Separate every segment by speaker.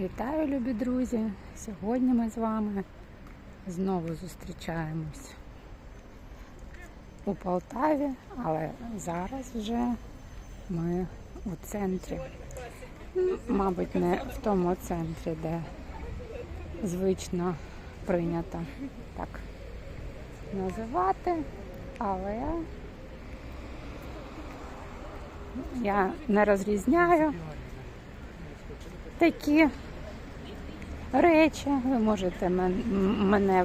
Speaker 1: Вітаю, любі друзі! Сьогодні ми з вами знову зустрічаємось у Полтаві, але зараз вже ми у центрі. Мабуть, не в тому центрі, де звично прийнято так називати, але я не розрізняю такі речі. Ви можете мене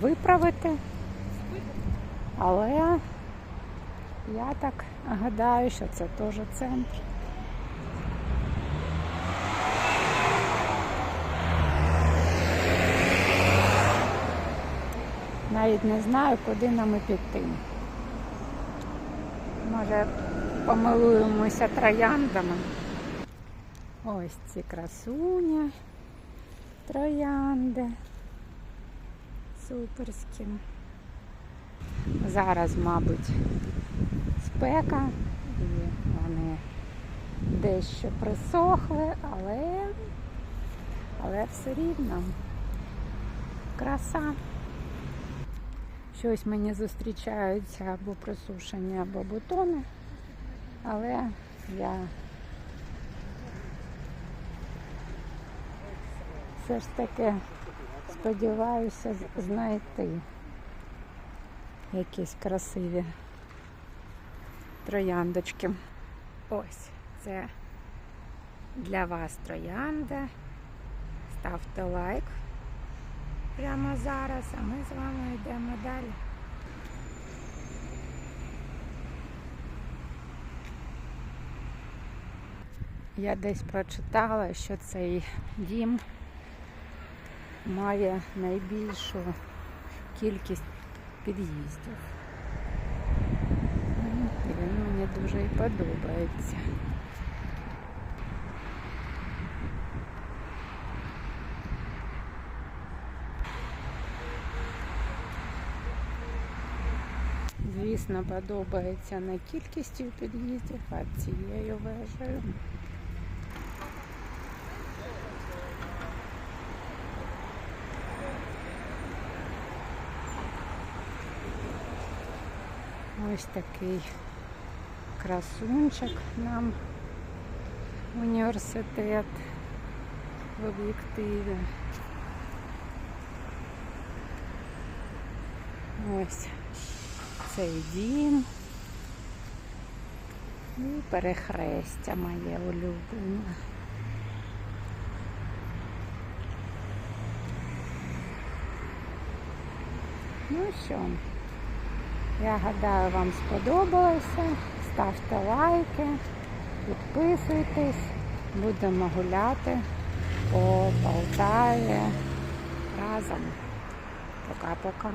Speaker 1: виправити, але я так гадаю, що це теж центр. Навіть не знаю, куди нам і піти. Може, помилуємося трояндами. Ось ці красуні, троянди. Суперські. Зараз, мабуть, спека і вони дещо присохли, але, але все рівно. Краса. Щось мені зустрічаються або присушені, або бутони, але я все ж таки сподіваюся знайти якісь красиві трояндочки. Ось це для вас троянда. Ставте лайк прямо зараз, а ми з вами йдемо далі. Я десь прочитала, що цей дім має найбільшу кількість під'їздів. І він мені дуже і подобається. Звісно, подобається не кількістю під'їздів, а цією вежею. Ось такий красунчик нам університет в об'єктиві. Ось цей дім. І перехрестя моє улюблене. Ну що, я гадаю, вам сподобалося. Ставте лайки, підписуйтесь, будемо гуляти по Полтаві разом. Пока-пока.